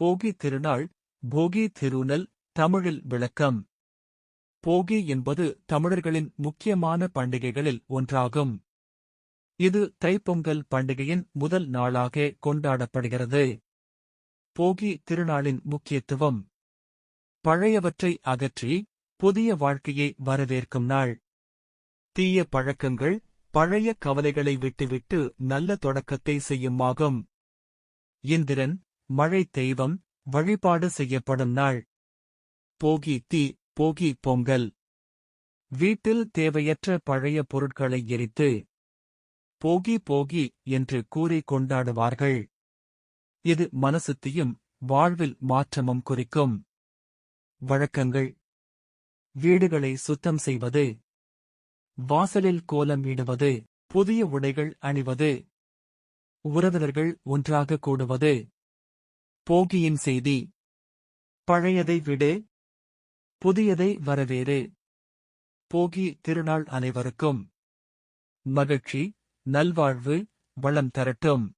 போகி திருநாள் போகி திருநல் தமிழில் விளக்கம். போகி என்பது தமிழர்களின் முக்கியமான பண்டிகைகளில் ஒன்றாகும். இது தைப்பொங்கல் பண்டிகையின் முதல் நாளாக கொண்டாடப்படுகிறது. போகி திருநாளின் முக்கியத்துவம். பழையவற்றை அகற்றி புதிய வாழ்க்கையை வரவேற்கும் நாள். தீய பழக்கங்கள் பழைய கவலைகளை விட்டுவிட்டு நல்ல தொடக்கத்தை செய்யுமாகும். இந்திரன் மழை தெய்வம் வழிபாடு செய்யப்படும் நாள். போகி தீ போகி பொங்கல். வீட்டில் தேவையற்ற பழைய பொருட்களை எரித்து போகி போகி என்று கூறி கொண்டாடுவார்கள். இது மனசுத்தியும் வாழ்வில் மாற்றமும் குறிக்கும். வழக்கங்கள். வீடுகளை சுத்தம் செய்வது. வாசலில் கோலம் இடுவது. புதிய உடைகள் அணிவது. உறவினர்கள் ஒன்றாக கூடுவது. போகியின் செய்தி. பழையதை விடு. புதியதை வரவேறு. போகி திருநாள் அனைவருக்கும். மகிழ்ச்சி நல்வாழ்வு வளம் தரட்டும்.